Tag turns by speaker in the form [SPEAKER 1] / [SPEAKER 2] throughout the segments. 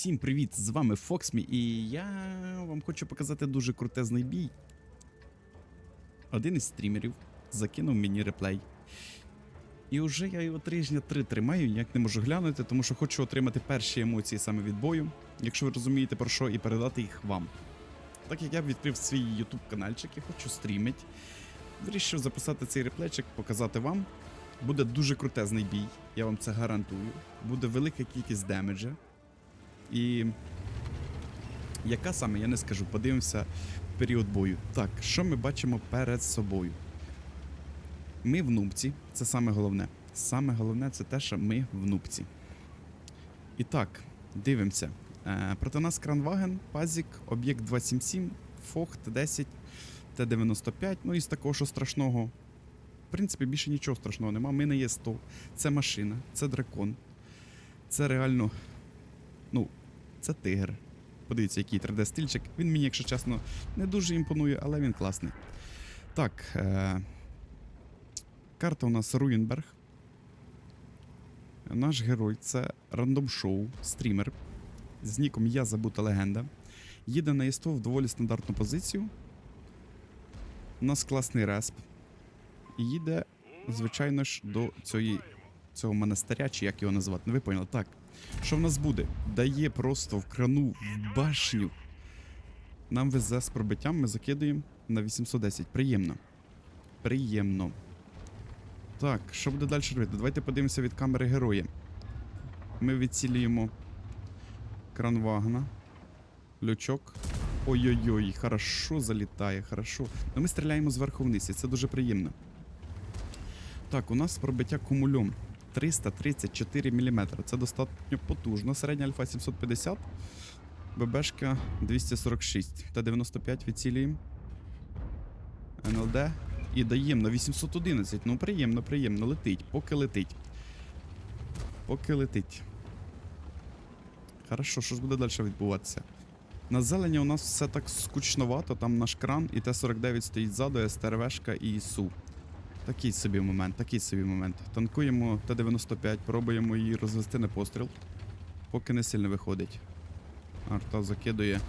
[SPEAKER 1] Всім привіт! З вами Фоксмі, і я вам хочу показати дуже крутезний бій. Один із стрімерів закинув мені реплей. І вже я його тижня три тримаю, ніяк не можу глянути, тому що хочу отримати перші емоції саме від бою, якщо ви розумієте про що, і передати їх вам. Так як я відкрив свій YouTube каналчик і хочу стрімити, вирішив записати цей реплейчик, показати вам. Буде дуже крутезний бій, я вам це гарантую. Буде велика кількість демеджа. І яка саме, я не скажу, подивимося період бою. Так, що ми бачимо перед собою? Ми в нубці, це саме головне. Саме головне це те, що ми в нубці. І так, дивимося. Е, проти нас Кранваген, Пазік, об'єкт 277, Фох, Т10, Т95. Ну і з такого, що страшного. В принципі, більше нічого страшного нема. Ми не є 100. Це машина, це дракон. Це реально. Це тигр. Подивіться, який 3D-стильчик. Він мені, якщо чесно, не дуже імпонує, але він класний. Так. Е- карта у нас Руїнберг. Наш герой це рандом шоу, стрімер. З ніком Я Забута Легенда. Їде на ЄСТО в доволі стандартну позицію. У нас класний респ. І їде, звичайно ж, до цієї, цього монастиря, чи як його назвати. Ну, ви поняли. Так. Що в нас буде? Дає просто в крану в башню. Нам везе з пробиттям, ми закидуємо на 810. Приємно. Приємно. Так, що буде далі робити? Давайте подивимося від камери героя. Ми відцілюємо кран Вагна. Лючок. Ой-ой-ой, хорошо залітає, хорошо. Ну ми стріляємо зверху вниз, і це дуже приємно. Так, у нас пробиття кумульом 334 мм. Це достатньо потужно. Середня альфа 750, ББшка 246. Т-95 відцілюємо. НЛД. І даємо на 811. Ну, приємно, приємно. Летить, поки летить. Поки летить. Хорошо, що ж буде далі відбуватися? На зелені у нас все так скучновато, там наш кран і Т-49 стоїть ззаду, СТРВшка і ІСУ. Такий собі момент, такий собі момент. Танкуємо Т-95, пробуємо її розвести на постріл. Поки не сильно виходить. Арта закидує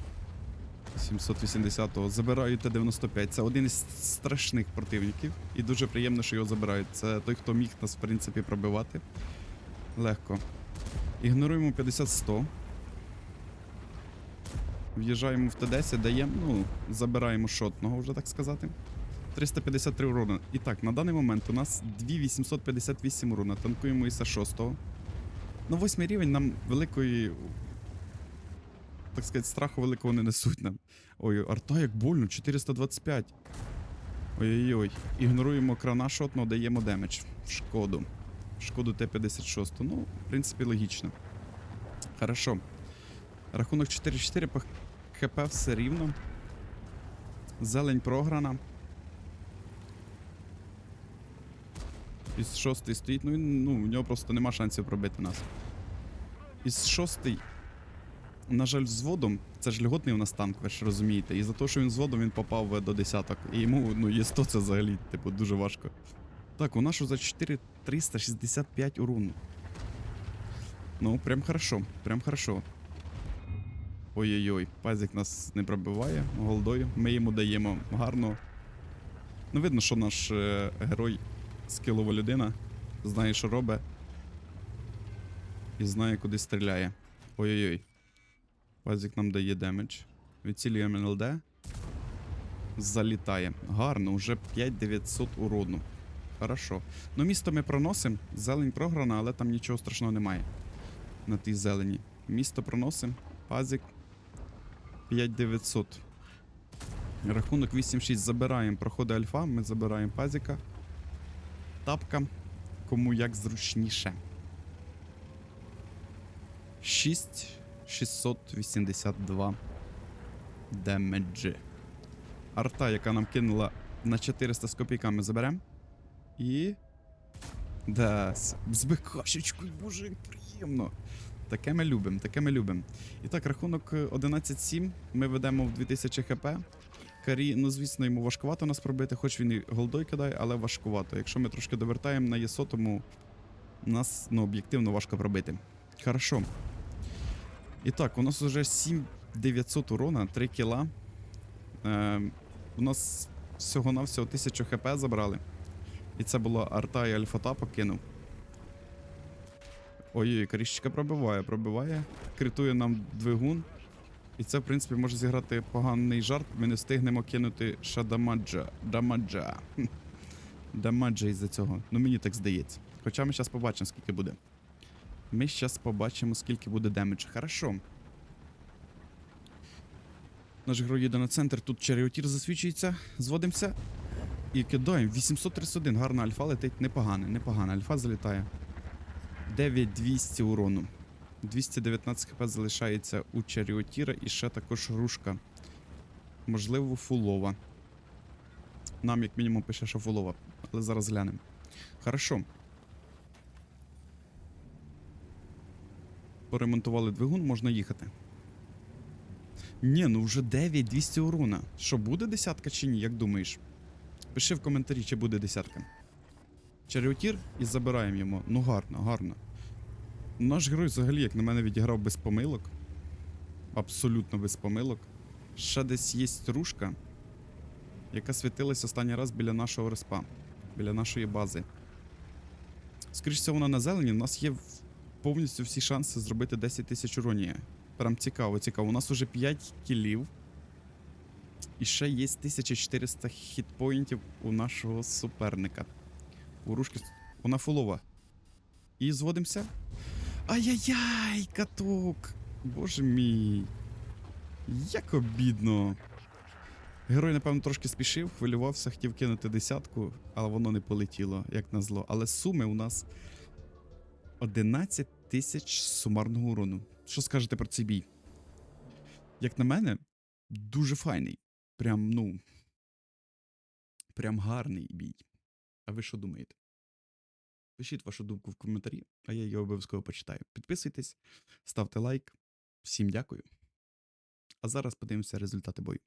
[SPEAKER 1] 780-го. Забираю Т-95. Це один із страшних противників. І дуже приємно, що його забирають. Це той, хто міг нас, в принципі, пробивати. Легко. Ігноруємо 50-100. В'їжджаємо в Т-10, даємо, ну, забираємо шотного, вже так сказати. 353 урона. І так, на даний момент у нас 2858 урона. Танкуємо із 6 Ну, восьмий рівень нам великої. Так сказати, страху великого не несуть нам. Ой, арта як больно, 425. Ой-ой-ой. Ігноруємо крана шотного, даємо демедж. Шкоду. Шкоду Т-56. Ну, в принципі, логічно. Хорошо. Рахунок 4-4 по ХП все рівно. Зелень програна. Із шостий стоїть, ну він, ну, в нього просто нема шансів пробити нас. Із шостий, на жаль, взводом, це ж льготний у нас танк, ви ж розумієте. І за те, що він взводом він попав до десяток. І йому, ну, є 100 це взагалі, типу, дуже важко. Так, у нашу за 4 365 урону. Ну, прям хорошо, прям хорошо. Ой-ой-ой, пазик нас не пробиває голдою. Ми йому даємо гарно. Ну, видно, що наш е, герой скілова людина, знає, що робить. І знає, куди стріляє. Ой-ой-ой. Пазик нам дає демедж. Відцілюємо НЛД. Залітає. Гарно, вже 5900 урону. Хорошо. Ну, місто ми проносимо. Зелень програна, але там нічого страшного немає. На тій зелені. Місто проносимо. Пазик. 5900. Рахунок 8-6 забираємо. Проходить альфа, ми забираємо пазіка. Тапка. Кому як зручніше. 6682 демеджі. Арта, яка нам кинула на 400 з копійками, заберемо. І. Да, з, боже, як приємно. Таке ми любимо, таке ми любимо. І так, рахунок е, 11-7. Ми ведемо в 2000 хп. Карі, ну звісно, йому важкувато нас пробити, хоч він і голдой кидає, але важкувато. Якщо ми трошки довертаємо на ЄСО, тому нас ну, об'єктивно важко пробити. Хорошо. І так, у нас уже 7900 урона, 3 кіла. Е, у нас всього-навсього 1000 хп забрали. І це була арта і альфата покинув. Ой-ой, корішечка пробиває, пробиває. Критує нам двигун. І це, в принципі, може зіграти поганий жарт. Ми не встигнемо кинути шадамаджа. Дамаджа. Дамаджа із-за цього. Ну мені так здається. Хоча ми зараз побачимо, скільки буде. Ми зараз побачимо, скільки буде демеджа. Хорошо. Наш герой їде на центр, тут черіотір засвічується. Зводимося. І кидаємо. 831. Гарна альфа летить. Непогано, непогано. Альфа залітає. 9200 урону. 219 хп залишається у Чаріотіра і ще також грушка. Можливо, фулова. Нам, як мінімум, пише, що фулова. Але зараз глянемо. Хорошо. Поремонтували двигун, можна їхати. Ні, ну вже 9200 урона. Що, буде десятка чи ні, як думаєш? Пиши в коментарі, чи буде десятка. Чаріотір і забираємо йому. Ну гарно, гарно. Наш герой взагалі, як на мене, відіграв без помилок. Абсолютно без помилок. Ще десь є стружка, яка світилась останній раз біля нашого респа, біля нашої бази. Скоріше вона на зелені. У нас є повністю всі шанси зробити 10 тисяч уронія. Прям цікаво, цікаво. У нас уже 5 кілів. І ще є 1400 хітпоінтів у нашого суперника. У Рушки. Вона фулова. І зводимося. Ай-яй-яй, каток! Боже мій. Як обідно. Герой, напевно, трошки спішив, хвилювався, хотів кинути десятку, але воно не полетіло, як назло. Але суми у нас 11 тисяч сумарного урону. Що скажете про цей бій? Як на мене, дуже файний. Прям, ну. Прям гарний бій. А ви що думаєте? Пишіть вашу думку в коментарі, а я її обов'язково почитаю. Підписуйтесь, ставте лайк. Всім дякую. А зараз подивимося результати бою.